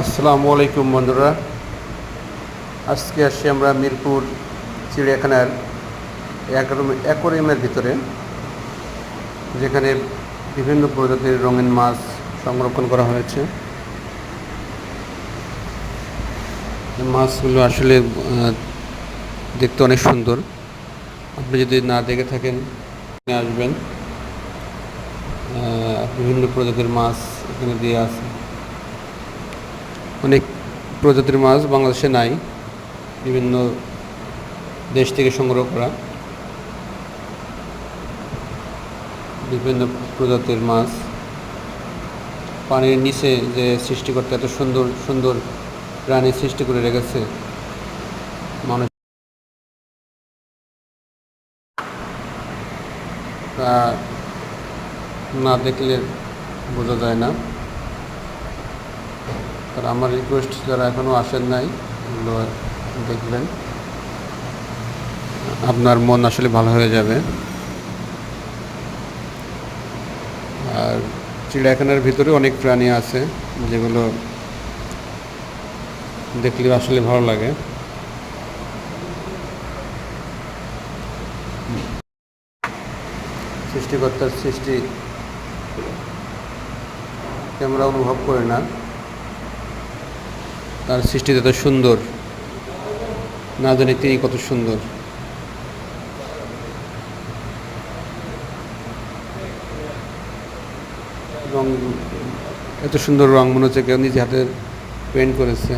আসসালামু আলাইকুম বন্ধুরা। আজকে আসছি আমরা মিরপুর চিড়িয়াখানার অ্যাকোরিয়ামের ভিতরে, যেখানে বিভিন্ন প্রজাতির রঙিন মাছ সংরক্ষণ করা হয়েছে। মাছগুলো আসলে দেখতে অনেক সুন্দর। আপনি যদি না দেখে থাকেন আসবেন। বিভিন্ন প্রজাতির মাছ এখানে দিয়ে আছে। অনেক প্রজাতির মাছ বাংলাদেশে নাই, বিভিন্ন দেশ থেকে সংগ্রহ করা। বিভিন্ন প্রজাতির মাছ। পানির নিচে যে সৃষ্টিকর্তা এত সুন্দর সুন্দর প্রাণী সৃষ্টি করে রেখেছে, মানুষ না দেখলে বোঝা যায় না। আর আমার রিকোয়েস্ট যারা এখনও আসেন নাই, এগুলো দেখবেন। আপনার মন আসলে ভালো হয়ে যাবে। আর চিড়িয়াখানার ভিতরে অনেক প্রাণী আছে, যেগুলো দেখলে আসলে ভালো লাগে। সৃষ্টিকর্তার সৃষ্টি। আমরা অনুভব করি না। তার সৃষ্টি এত সুন্দর। না জানি তিনি কত সুন্দর। এত সুন্দর রং মনে হচ্ছে কেউ নিজে হাতে পেন্ট করেছে।